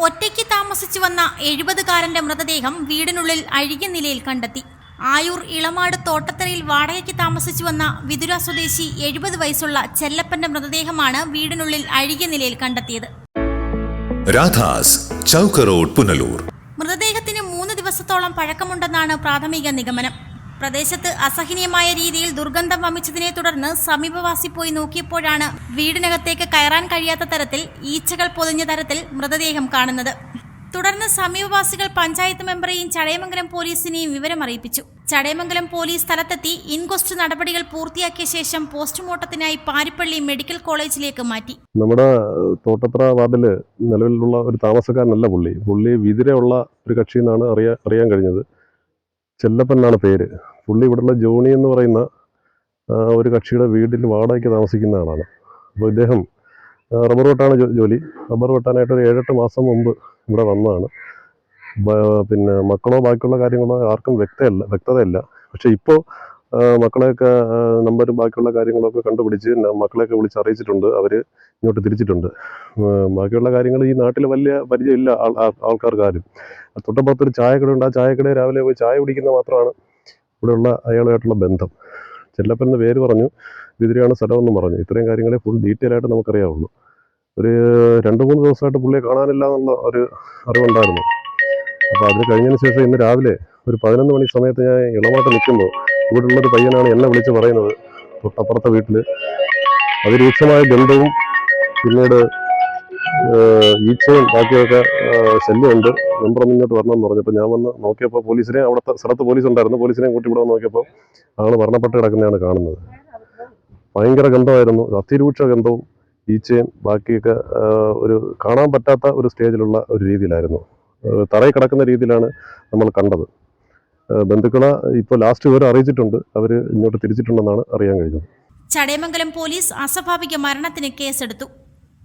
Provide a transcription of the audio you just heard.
ഒറ്റയ്ക്ക് താമസിച്ചു വന്ന എഴുപതുകാരന്റെ മൃതദേഹം വീടിനുള്ളിൽ അഴുകിയ നിലയിൽ കണ്ടെത്തി. ആയൂർ ഇളമാട് തോട്ടത്തറയിൽ വാടകയ്ക്ക് താമസിച്ചു വന്ന വിതുര സ്വദേശി എഴുപത് വയസ്സുള്ള ചെല്ലപ്പന്റെ മൃതദേഹമാണ് വീടിനുള്ളിൽ അഴുകിയ നിലയിൽ കണ്ടെത്തിയത്. രാധാസ് ചൗക്ക് റോഡ് പുനലൂർ. മൃതദേഹത്തിന് മൂന്ന് ദിവസത്തോളം പഴക്കമുണ്ടെന്നാണ് പ്രാഥമിക നിഗമനം. പ്രദേശത്ത് അസഹനീയമായ രീതിയിൽ ദുർഗന്ധം വമിച്ചതിനെ തുടർന്ന് സമീപവാസി പോയി നോക്കിയപ്പോഴാണ് വീടിനകത്തേക്ക് കയറാൻ കഴിയാത്ത തരത്തിൽ ഈച്ചകൾ പൊതിഞ്ഞ തരത്തിൽ മൃതദേഹം കാണുന്നത്. തുടർന്ന് സമീപവാസികൾ പഞ്ചായത്ത് മെമ്പറെയും ചടയമംഗലം പോലീസിനെയും വിവരം അറിയിപ്പിച്ചു ചടയമംഗലം പോലീസ് സ്ഥലത്തെത്തി ഇൻക്വസ്റ്റ് നടപടികൾ പൂർത്തിയാക്കിയ ശേഷം പോസ്റ്റ്മോർട്ടത്തിനായി പാരിപ്പള്ളി മെഡിക്കൽ കോളേജിലേക്ക് മാറ്റി. നമ്മുടെ തോട്ടത്ര വാർഡിൽ നിലവിലുള്ള ഒരു താമസക്കാരനല്ല പുള്ളി. പുള്ളി വിതിരെയുള്ള ഒരു കക്ഷി എന്നാണ് അറിയാൻ കഴിഞ്ഞത്. ചെല്ലപ്പെന്നാണ് പേര്. പുള്ളി ഇവിടെയുള്ള ജോണി എന്ന് പറയുന്ന ഒരു കക്ഷിയുടെ വീട്ടിൽ വാടകയ്ക്ക് താമസിക്കുന്ന ആളാണ്. അപ്പോൾ ഇദ്ദേഹം റബ്ബർ വെട്ടാണ് ജോലി. റബ്ബർ വെട്ടാനായിട്ട് ഒരു ഏഴെട്ട് മാസം മുമ്പ് ഇവിടെ വന്നതാണ്. പിന്നെ മക്കളോ ബാക്കിയുള്ള കാര്യങ്ങളോ ആർക്കും വ്യക്തമല്ല വ്യക്തതയല്ല. പക്ഷേ ഇപ്പോൾ മക്കളെയൊക്കെ നമ്പർ ബാക്കിയുള്ള കാര്യങ്ങളൊക്കെ കണ്ടുപിടിച്ച് മക്കളെയൊക്കെ വിളിച്ച് അറിയിച്ചിട്ടുണ്ട്. അവർ ഇങ്ങോട്ട് തിരിച്ചിട്ടുണ്ട്. ബാക്കിയുള്ള കാര്യങ്ങൾ ഈ നാട്ടിൽ വലിയ പരിചയമില്ല ആൾ ആൾ- ആൾക്കാർക്ക് തൊട്ടപ്പുറത്തൊരു ചായക്കട ഉണ്ട് ആ ചായക്കടയിൽ രാവിലെ പോയി ചായ കുടിക്കുന്ന മാത്രമാണ് ഇവിടെയുള്ള അയാളുമായിട്ടുള്ള ബന്ധം. ചെല്ലപ്പൻ പേര് പറഞ്ഞു. ഇതിരെയാണ് സ്ഥലമെന്ന് പറഞ്ഞു. ഇത്രയും കാര്യങ്ങളെ ഫുൾ ഡീറ്റെയിൽ ആയിട്ട് നമുക്കറിയാവുള്ളൂ. ഒരു രണ്ട് മൂന്ന് ദിവസമായിട്ട് പുള്ളിയെ കാണാനില്ല എന്നുള്ള ഒരു അറിവുണ്ടായിരുന്നു. അപ്പോൾ അതിന് കഴിഞ്ഞതിന് ശേഷം ഇന്ന് രാവിലെ ഒരു പതിനൊന്ന് മണി സമയത്ത് ഞാൻ നിൽക്കുമ്പോൾ ഇവിടെ ഉള്ളൊരു പയ്യനാണ് എന്നെ വിളിച്ച് പറയുന്നത് തൊട്ടപ്പുറത്തെ വീട്ടിൽ അതിരൂക്ഷമായ ബന്ധവും പിന്നീട് ഈച്ചയും ബാക്കിയൊക്കെ ശല്യമുണ്ട്. മെമ്പർ മുന്നോട്ട് വരണം എന്ന് പറഞ്ഞപ്പോൾ ഞാൻ വന്ന് നോക്കിയപ്പോൾ പോലീസിനെ അവിടുത്തെ സ്ഥലത്ത് പോലീസ് ഉണ്ടായിരുന്നു പോലീസിനെ കൂട്ടി ഇവിടെ നോക്കിയപ്പോൾ ആൾ മരണപ്പെട്ട് കിടക്കുന്നതാണ് കാണുന്നത്. ഭയങ്കര ഗന്ധമായിരുന്നു. അതിരൂക്ഷ ഗന്ധവും ഈച്ചയും ബാക്കിയൊക്കെ ഒരു കാണാൻ പറ്റാത്ത ഒരു സ്റ്റേജിലുള്ള ഒരു രീതിയിലായിരുന്നു. തറയിൽ കിടക്കുന്ന രീതിയിലാണ് നമ്മൾ കണ്ടത്. ബന്ധുക്കളെ ഇപ്പോൾ ലാസ്റ്റ് വിവരം അറിയിച്ചിട്ടുണ്ട്. അവർ ഇങ്ങോട്ട് തിരിച്ചിട്ടുണ്ടെന്നാണ് അറിയാൻ കഴിഞ്ഞത്. ചടയമംഗലം പോലീസ് അസ്വാഭാവിക മരണത്തിന് കേസെടുത്തു.